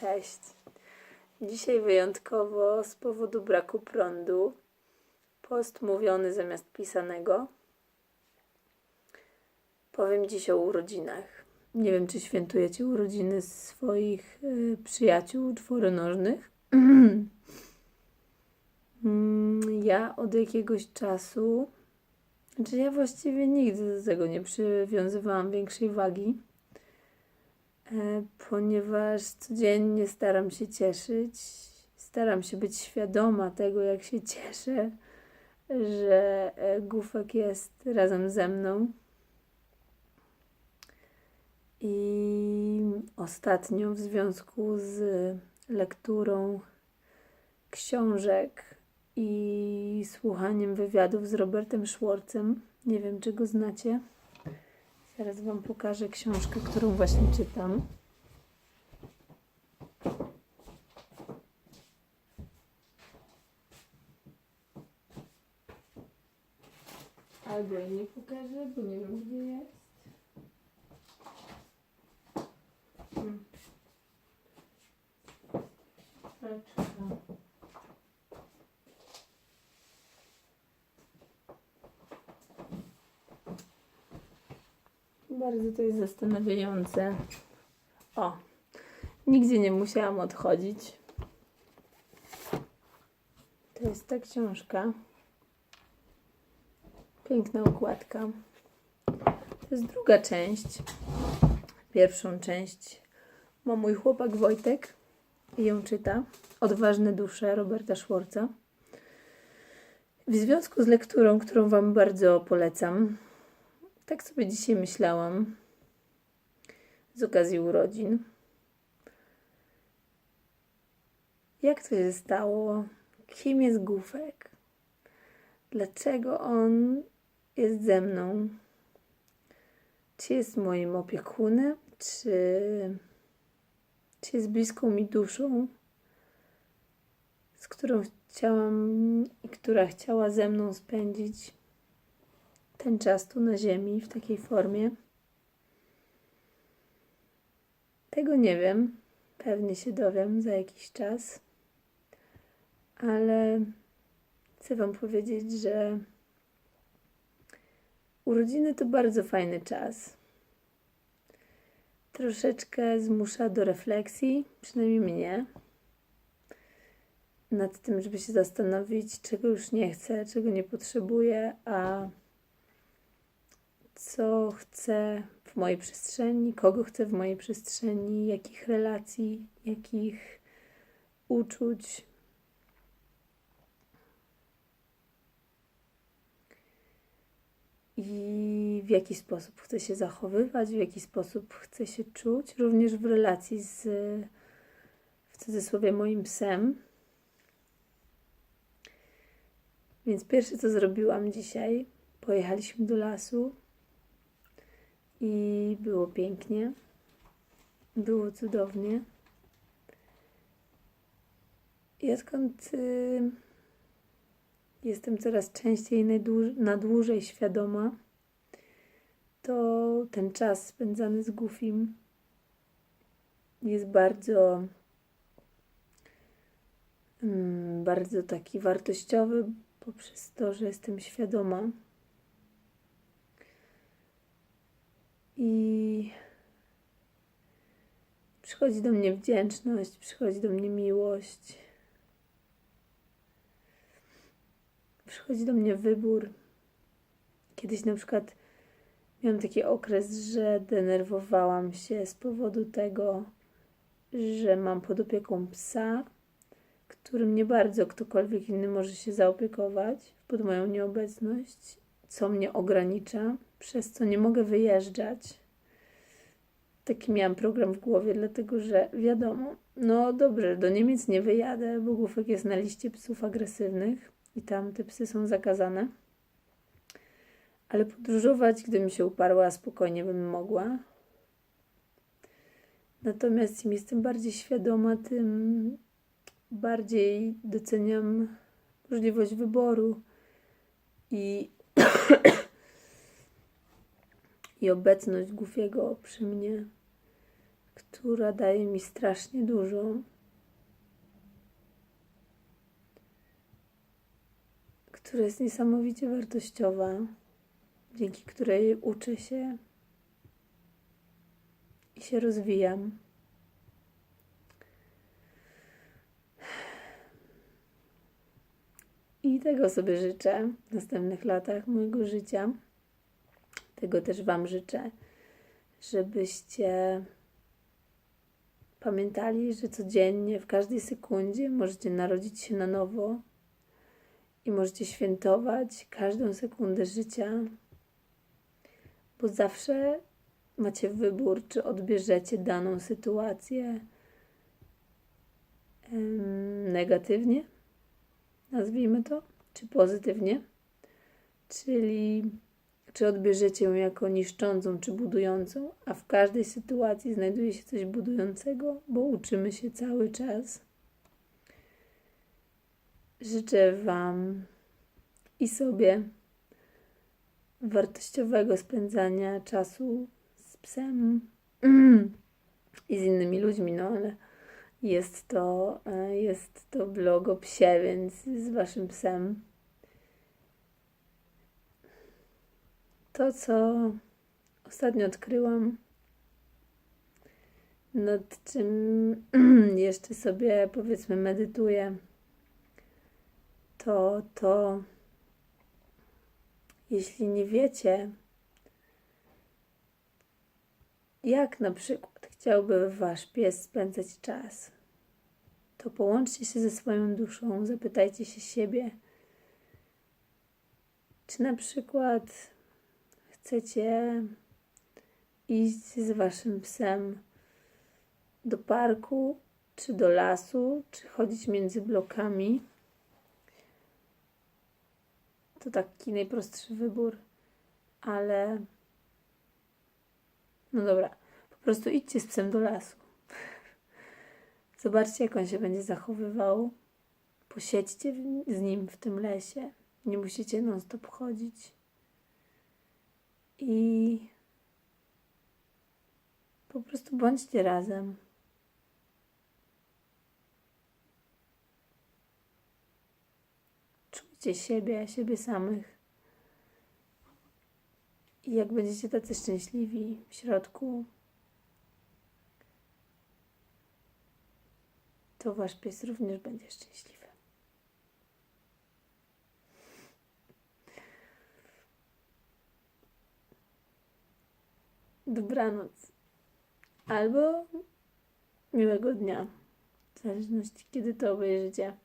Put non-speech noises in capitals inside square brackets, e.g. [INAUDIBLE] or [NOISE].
Cześć. Dzisiaj wyjątkowo z powodu braku prądu. Post mówiony zamiast pisanego. Powiem dziś o urodzinach. Nie wiem, czy świętujecie urodziny swoich y, przyjaciół czworonożnych. [CLEARS THROAT] Mm, ja od jakiegoś czasu, znaczy ja właściwie nigdy do tego nie przywiązywałam większej wagi ponieważ codziennie staram się cieszyć, staram się być świadoma tego, jak się cieszę, że e, Gufek jest razem ze mną. I ostatnio w związku z lekturą książek i słuchaniem wywiadów z Robertem Schwartzem, nie wiem czy go znacie, Zaraz Wam pokażę książkę, którą właśnie czytam. Albo jej nie pokażę, bo nie wiem gdzie jest. Hmm. Bardzo to jest zastanawiające. O, nigdzie nie musiałam odchodzić. To jest ta książka. Piękna okładka. To jest druga część. Pierwszą część ma mój chłopak Wojtek i ją czyta. Odważne dusze Roberta Szworca. W związku z lekturą, którą Wam bardzo polecam, tak sobie dzisiaj myślałam z okazji urodzin. Jak to się stało? Kim jest Gufek? Dlaczego on jest ze mną? Czy jest moim opiekunem? Czy, czy jest bliską mi duszą, z którą chciałam i która chciała ze mną spędzić ten czas tu na Ziemi w takiej formie? Tego nie wiem. Pewnie się dowiem za jakiś czas. Ale chcę Wam powiedzieć, że urodziny to bardzo fajny czas. Troszeczkę zmusza do refleksji, przynajmniej mnie, nad tym, żeby się zastanowić, czego już nie chcę, czego nie potrzebuję, a co chcę w mojej przestrzeni, kogo chcę w mojej przestrzeni, jakich relacji, jakich uczuć. I w jaki sposób chcę się zachowywać, w jaki sposób chcę się czuć, również w relacji z, w cudzysłowie, moim psem. Więc pierwsze, co zrobiłam dzisiaj, pojechaliśmy do lasu, i było pięknie. Było cudownie. I odkąd y, jestem coraz częściej na dłużej świadoma, to ten czas spędzany z Gufim jest bardzo, mm, bardzo taki wartościowy poprzez to, że jestem świadoma I przychodzi do mnie wdzięczność, przychodzi do mnie miłość, przychodzi do mnie wybór. Kiedyś na przykład miałam taki okres, że denerwowałam się z powodu tego, że mam pod opieką psa, którym nie bardzo ktokolwiek inny może się zaopiekować pod moją nieobecność, co mnie ogranicza przez co nie mogę wyjeżdżać. Taki miałam program w głowie, dlatego że wiadomo, no dobrze, do Niemiec nie wyjadę, bo Gufek jest na liście psów agresywnych i tam te psy są zakazane. Ale podróżować, gdy mi się uparła, spokojnie bym mogła. Natomiast im jestem bardziej świadoma, tym bardziej doceniam możliwość wyboru i i obecność Gufiego przy mnie która daje mi strasznie dużo. Która jest niesamowicie wartościowa, dzięki której uczę się i się rozwijam. I tego sobie życzę w następnych latach mojego życia. Tego też Wam życzę, żebyście pamiętali, że codziennie, w każdej sekundzie możecie narodzić się na nowo i możecie świętować każdą sekundę życia, bo zawsze macie wybór, czy odbierzecie daną sytuację negatywnie, nazwijmy to, czy pozytywnie, czyli czy odbierzecie ją jako niszczącą, czy budującą, a w każdej sytuacji znajduje się coś budującego, bo uczymy się cały czas. Życzę Wam i sobie wartościowego spędzania czasu z psem i z innymi ludźmi, no ale jest to, e, jest to blog o psie, więc z Waszym psem. To, co ostatnio odkryłam, nad czym [CLEARS THROAT] jeszcze sobie powiedzmy medytuję, to to, jeśli nie wiecie, jak na przykład chciałby wasz pies spędzać czas, to połączcie się ze swoją duszą, zapytajcie się siebie, czy na przykład chcecie iść z waszym psem do parku, czy do lasu, czy chodzić między blokami. To taki najprostszy wybór, ale no dobra, po prostu idźcie z psem do lasu. [LAUGHS] Zobaczcie, jak on się będzie zachowywał. Posiedźcie z nim w tym lesie. Nie musicie non-stop chodzić. I po prostu bądźcie razem. Czujcie siebie, siebie samych. I jak będziecie tacy szczęśliwi w środku, to wasz pies również będzie szczęśliwy. Dobranoc. Albo miłego dnia. W zależności kiedy to obejrzycie.